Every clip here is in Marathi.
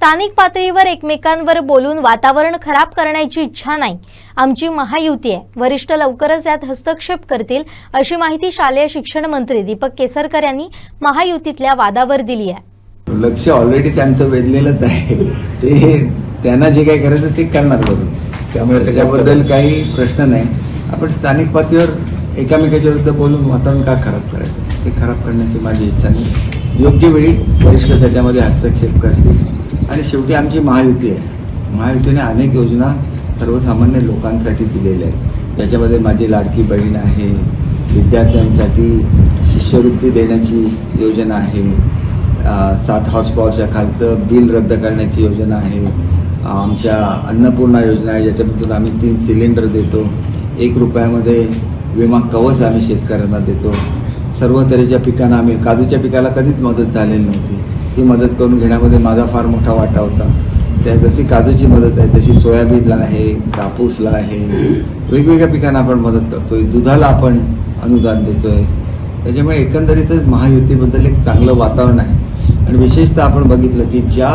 स्थानिक पातळीवर एकमेकांवर बोलून वातावरण खराब करण्याची इच्छा नाही. आमची महायुती आहे. वरिष्ठ लवकरच यात हस्तक्षेप करतील अशी माहिती शालेय शिक्षण मंत्री दीपक केसरकर यांनी महायुतीतल्या वादावर दिली आहे. लक्ष ऑलरेडी त्यांचं वेधलेलंच आहे. ते त्यांना जे काही करायचं ते करणार बघून त्यामुळे त्याच्याबद्दल काही प्रश्न नाही. आपण स्थानिक पातळीवर एकामेकाच्या विरुद्ध बोलून वातावरण का खराब करायचं? ते खराब करण्याची माझी इच्छा नाही. योग्य वेळी वरिष्ठ त्याच्यामध्ये हस्तक्षेप करतील. आणि शेवटी आमची महायुती आहे. महायुतीने अनेक योजना सर्वसामान्य लोकांसाठी दिलेल्या आहेत. त्याच्यामध्ये माझी लाडकी बहीण आहे. विद्यार्थ्यांसाठी शिष्यवृत्ती देण्याची योजना आहे. सात हॉर्स पॉवरच्या खालचं बिल रद्द करण्याची योजना आहे. आमच्या अन्नपूर्णा योजना आहे ज्याच्यामधून आम्ही तीन सिलेंडर देतो. एक रुपयामध्ये विमा कवच आम्ही शेतकऱ्यांना देतो. सर्व तऱ्हेच्या पिकांना आम्ही काजूच्या पिकाला कधीच मदत झालेली नव्हती. ही मदत करून घेण्यामध्ये माझा फार मोठा वाटा होता. त्या जशी काजूची मदत आहे तशी सोयाबीनला आहे कापूसला आहे. वेगवेगळ्या पिकांना आपण मदत करतोय. दुधाला आपण अनुदान देतोय. त्याच्यामुळे एकंदरीतच महायुतीबद्दल एक चांगलं वातावरण आहे. आणि विशेषतः आपण बघितलं की ज्या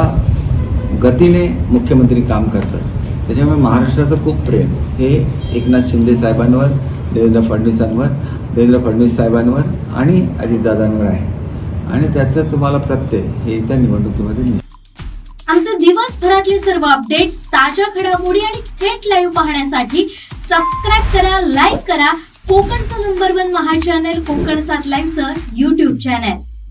गतीने मुख्यमंत्री काम करतात त्याच्यामुळे महाराष्ट्राचं खूप प्रेम. हे एकनाथ शिंदे साहेबांवर देवेंद्र फडणवीसांवर देवेंद्र फडणवीस साहेबांवर आणि अजितदादांवर आहे. आणि त्याचं तुम्हाला प्रत्यय हे त्या निवडणुकीमध्ये आमचे दिवसभरातले सर्व अपडेट्स ताज्या घडामोडी आणि थेट लाईव्ह पाहण्यासाठी सबस्क्राईब करा लाईक करा. कोकणचं number one Maha channel Konkan सात लाईव्हचं युट्यूब चॅनल